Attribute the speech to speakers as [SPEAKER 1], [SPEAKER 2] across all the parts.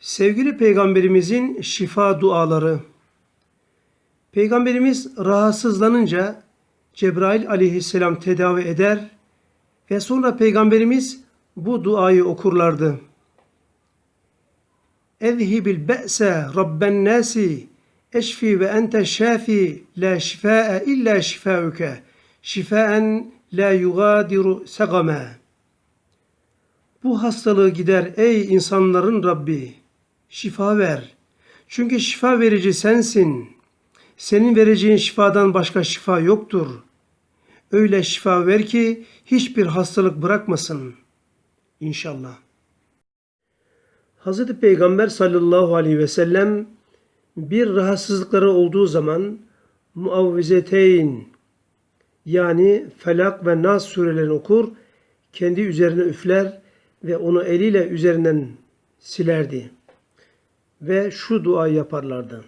[SPEAKER 1] Sevgili Peygamberimizin şifa duaları. Peygamberimiz rahatsızlanınca Cebrail aleyhisselam tedavi eder ve sonra Peygamberimiz bu duayı okurlardı. Ezhibil be'se rabben nasi eşfi ve ente şafi la şifaa illa şifauke şifaen la yugadiru segame. Bu hastalığı gider ey insanların Rabbi. Şifa ver. Çünkü şifa verici sensin. Senin vereceğin şifadan başka şifa yoktur. Öyle şifa ver ki hiçbir hastalık bırakmasın. İnşallah. Hz. Peygamber sallallahu aleyhi ve sellem bir rahatsızlıkları olduğu zaman muavvizeteyn yani Felak ve Nas surelerini okur, kendi üzerine üfler ve onu eliyle üzerinden silerdi. Ve şu dua yaparlardı.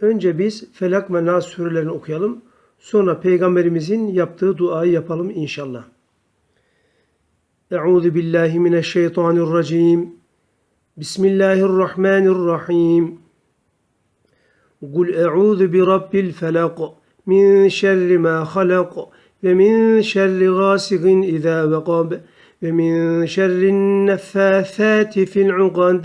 [SPEAKER 1] Önce biz Felak ve Nas surelerini okuyalım. Sonra Peygamberimizin yaptığı duayı yapalım inşallah. Euzu billahi mineşşeytanirracim. Bismillahirrahmanirrahim. Kul e'udhu bi rabbil felak min şerri ma halak ve min şerri gasikin iza vekab ve min şerrin neffâthâti fil ukad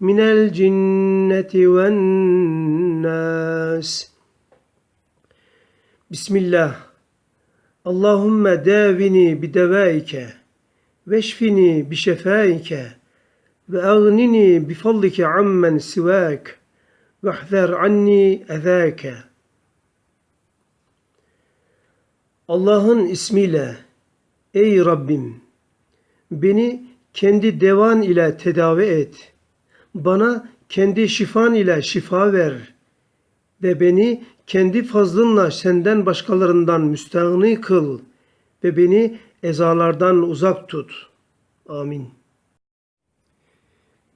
[SPEAKER 1] من الجنة والناس بسم الله اللهم داوني بدوائك واشفني بشفائك وأغنني بفضلك عمن سواك واحذر عني أذاك Allah'ın ismiyle ey Rabbim beni kendi devan ile tedavi et. Bana kendi şifan ile şifa ver ve beni kendi fazlınla senden başkalarından müstahni kıl ve beni ezalardan uzak tut. Amin.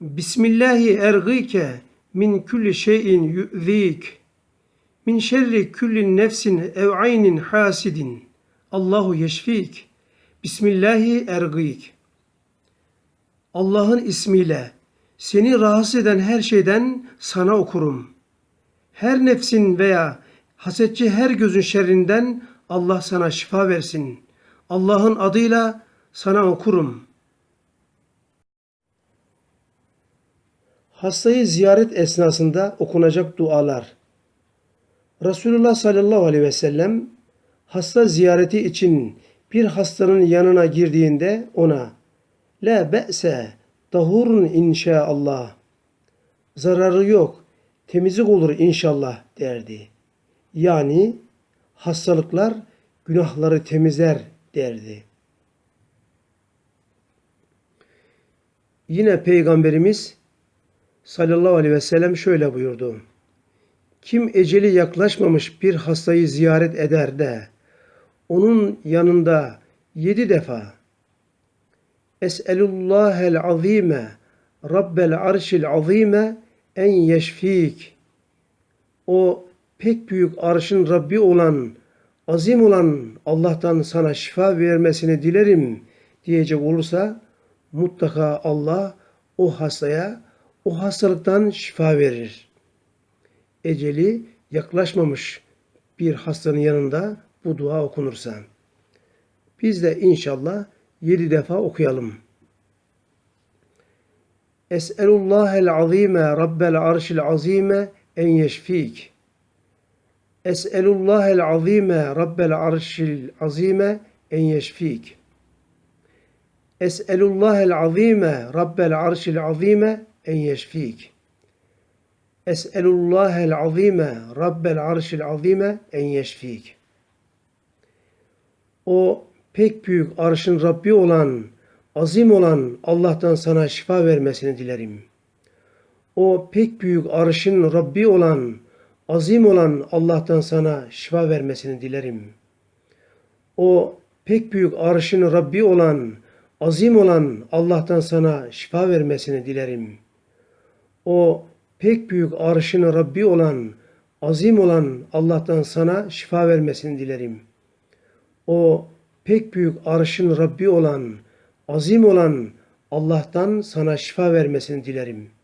[SPEAKER 1] Bismillahi ergike min kulli şeyin yu'zik min şerri kulli nefsin ev aynin hasidin. Allahu yeşfik. Bismillahi ergik. Allah'ın ismiyle seni rahatsız eden her şeyden sana okurum. Her nefsin veya hasetçi her gözün şerrinden Allah sana şifa versin. Allah'ın adıyla sana okurum. Hastayı ziyaret esnasında okunacak dualar. Resulullah sallallahu aleyhi ve sellem hasta ziyareti için bir hastanın yanına girdiğinde ona La be'se tahurun inşaallah. Zararı yok, temizlik olur inşallah derdi. Yani hastalıklar günahları temizler derdi. Yine Peygamberimiz sallallahu aleyhi ve sellem şöyle buyurdu. Kim eceli yaklaşmamış bir hastayı ziyaret eder de onun yanında yedi defa Es'elullahel azime Rabbel arşil azime en yeşfik o pek büyük arşın Rabbi olan azim olan Allah'tan sana şifa vermesini dilerim diyecek olursa mutlaka Allah o hastaya o hastalıktan şifa verir. Eceli yaklaşmamış bir hastanın yanında bu dua okunursa. Biz de inşallah yedi defa okuyalım. Es'elullahel azime rabbel arşil azime en yeşfik. Es'elullahel azime rabbel arşil azime en yeşfik. Es'elullahel azime rabbel arşil azime en yeşfik. Es'elullahel azime rabbel arşil azime en yeşfik. O pek büyük arşın Rabbi olan, azim olan Allah'tan sana şifa vermesini dilerim. O pek büyük arşın Rabbi olan, azim olan Allah'tan sana şifa vermesini dilerim. O pek büyük arşın Rabbi olan, azim olan Allah'tan sana şifa vermesini dilerim. O pek büyük arşın Rabbi olan, azim olan Allah'tan sana şifa vermesini dilerim. O pek büyük arşın Rabbi olan, azim olan Allah'tan sana şifa vermesini dilerim.''